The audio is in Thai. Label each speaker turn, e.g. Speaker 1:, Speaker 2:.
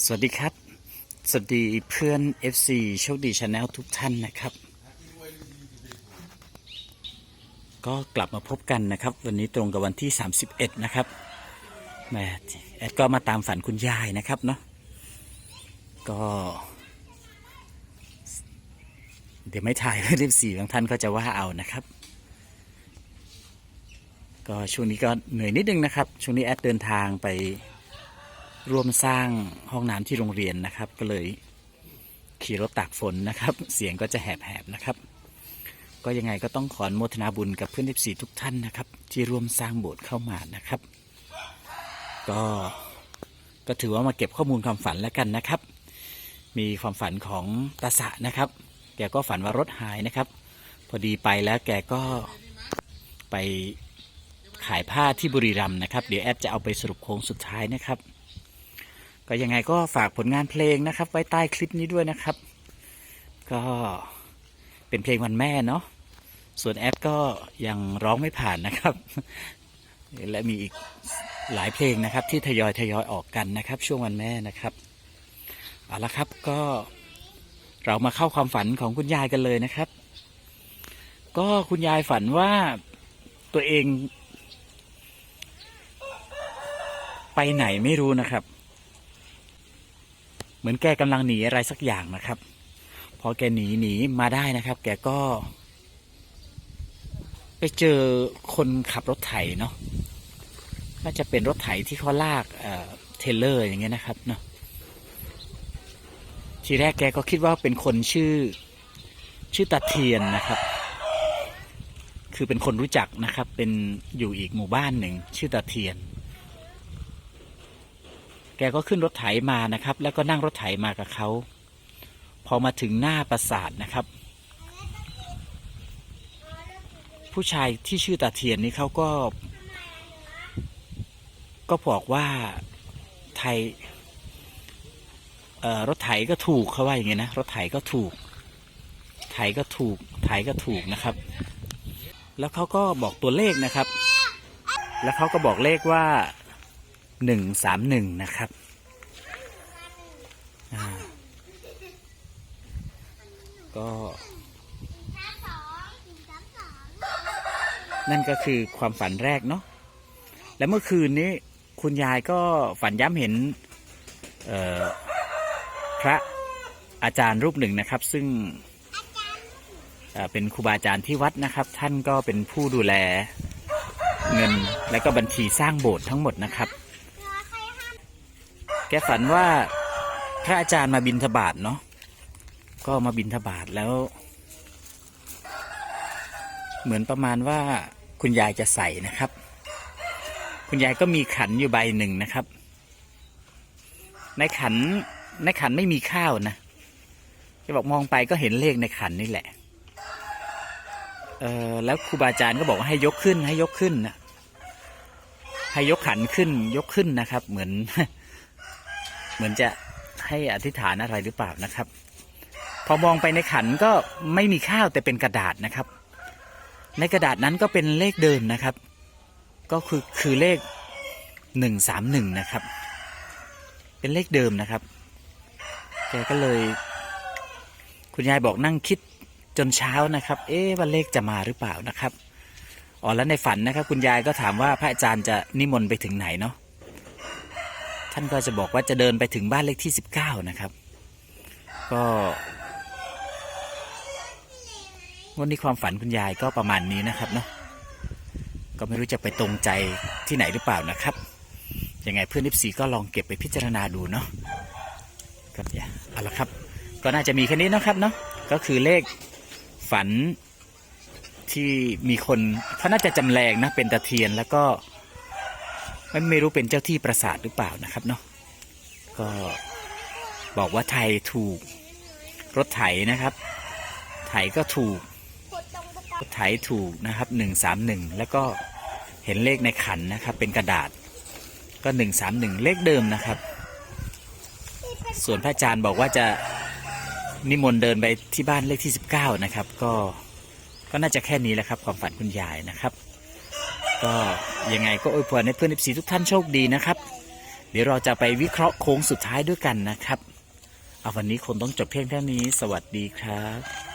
Speaker 1: สวัสดีครับ สวัสดีเพื่อน FC โชคดีชาแนลทุกท่านนะครับ ก็กลับมาพบกันนะครับ วันนี้ตรงกับวันที่ 31 นะครับแมแอดก็มาตามฝันคุณยายนะครับเนาะก็ เดี๋ยวไม่ถ่ายเพื่อน FC บางท่านก็จะว่าเอานะครับ ก็ช่วงนี้ก็เหนื่อยนิดนึงนะครับ ช่วงนี้แอดเดินทางไป ร่วมสร้างห้องน้ำที่โรงเรียนนะครับ ก็เลยขี่รถตากฝนนะครับ เสียงก็จะแหบๆนะครับ ก็ยังไงก็ต้องขออนุโมทนาบุญกับเพื่อนทีสี่ทุกท่านนะครับ ที่ร่วมสร้างโบสถ์เข้ามานะครับ ก็ก็ถือว่ามาเก็บข้อมูลความฝันแล้วกันนะครับ มีความฝันของตาสะนะครับ แกก็ฝันว่ารถหายนะครับ พอดีไปแล้วแกก็ไปขายผ้าที่บุรีรัมย์นะครับ เดี๋ยวแอดจะเอาไปสรุปโค้งสุดท้ายนะครับ ก็ยังไงก็ฝากผลงานเพลงนะครับ ไว้ใต้คลิปนี้ด้วยนะครับ ก็เป็นเพลงวันแม่เนาะส่วนแอดก็ยังร้องไม่ผ่านนะครับ และมีอีกหลายเพลงนะครับ ที่ทยอยทยอยออกกันนะครับ ช่วงวันแม่นะครับเอาละครับก็เรามาเข้าความฝันของคุณยายกันเลยนะครับ ก็คุณยายฝันว่าตัวเอง ไปไหนไม่รู้นะครับ เหมือนแกกำลังหนีอะไรสักอย่างนะครับ พอแกหนีหนีมาได้นะครับ แกก็ ไปเจอคนขับรถไถเนาะน่าจะเป็นรถไถที่เขาลากเอ่อเทเลอร์อย่างเงี้ยนะครับเนาะทีแรกแกก็คิดว่าเป็นคนชื่อชื่อตาเทียนนะครับ คือเป็นคนรู้จักนะครับ เป็นอยู่อีกหมู่บ้านหนึ่งชื่อตาเทียน กก็ขึ้นรถไถมานะครับ แล้วก็นั่งรถไถมากับเขาพอมาถึงหน้าปราสาทนะครับ ผู้ชายที่ชื่อตาเทียนนี่เขาก็ ก็บอกว่าไทยรถไถก็ถูกเขาว่าอย่างเงี้ยนะรถไถก็ถูก ไถก็ถูก ไถก็ถูกนะครับ แล้วเขาก็บอกตัวเลขนะครับ แล้วเขาก็บอกเลขว่า หนึ่งสามหนึ่งนะครับก็นั่นก็คือความฝันแรกเนาะ และเมื่อคืนนี้คุณยายก็ฝันย้ำเห็นพระอาจารย์รูปหนึ่งนะครับ ซึ่งเป็นครูบาอาจารย์ที่วัดนะครับ ท่านก็เป็นผู้ดูแลเงินและก็บัญชีสร้างโบสถ์ทั้งหมดนะครับ แกฝันว่าพระอาจารย์มาบินทบาทเนาะก็มาบินทบาทแล้ว เหมือนประมาณว่าคุณยายจะใส่นะครับ คุณยายก็มีขันอยู่ใบหนึ่งนะครับ ในขันในขันไม่มีข้าวนะจะบอกมองไปก็เห็นเลขในขันนี่แหละเออแล้วครูบาอาจารย์ก็บอกว่าให้ยกขึ้นให้ยกขึ้นนะให้ยกขันขึ้นยกขึ้นนะครับ เหมือน เหมือนจะให้อธิษฐานอะไรหรือเปล่านะครับ พอมองไปในขันก็ไม่มีข้าวแต่เป็นกระดาษนะครับ ในกระดาษนั้นก็เป็นเลขเดิมนะครับ ก็คือคือเลขหนึ่งสามหนึ่งนะครับ เป็นเลขเดิมนะครับแกก็เลย คุณยายบอกนั่งคิดจนเช้านะครับ เอ๊ะว่าเลขจะมาหรือเปล่านะครับอ๋อแล้วในฝันนะครับ คุณยายก็ถามว่าพระอาจารย์จะนิมนต์ไปถึงไหนเนาะ ท่านก็จะบอกว่าจะเดินไปถึงบ้านเลขที่สิบเก้านะครับ ก็วันนี้ความฝันคุณยายก็ประมาณนี้นะครับเนาะก็ไม่รู้จะไปตรงใจที่ไหนหรือเปล่านะครับยังไงเพื่อนนิฟซีก็ลองเก็บไปพิจารณาดูเนาะครับอย่าเอาละครับ ก็น่าจะมีแค่นี้นะครับเนาะก็คือเลขฝันที่มีคนเขาน่าจะจำแรงนะเป็นตะเทียนแล้วก็ ไม่ไม่รู้เป็นเจ้าที่ประสาทหรือเปล่านะครับเนาะก็บอกว่าไทยถูกรถไถนะครับ ไถก็ถูกรถไถถูกนะครับหนึ่งสามหนึ่งแล้วก็เห็นเลขในขันนะครับ เป็นกระดาษก็หนึ่งสามหนึ่งเลขเดิมนะครับ ส่วนพระอาจารย์บอกว่าจะนิมนต์เดินไปที่บ้านเลขที่สิบเก้านะครับ ก็ก็น่าจะแค่นี้แหละครับ ความฝันคุณยายนะครับ ก็ยังไงก็อวยพรให้เพื่อนเอฟซีทุกท่านโชคดีนะครับ เดี๋ยวเราจะไปวิเคราะห์โค้งสุดท้ายด้วยกันนะครับ เอาวันนี้คงต้องจบเพียงเท่านี้ สวัสดีครับ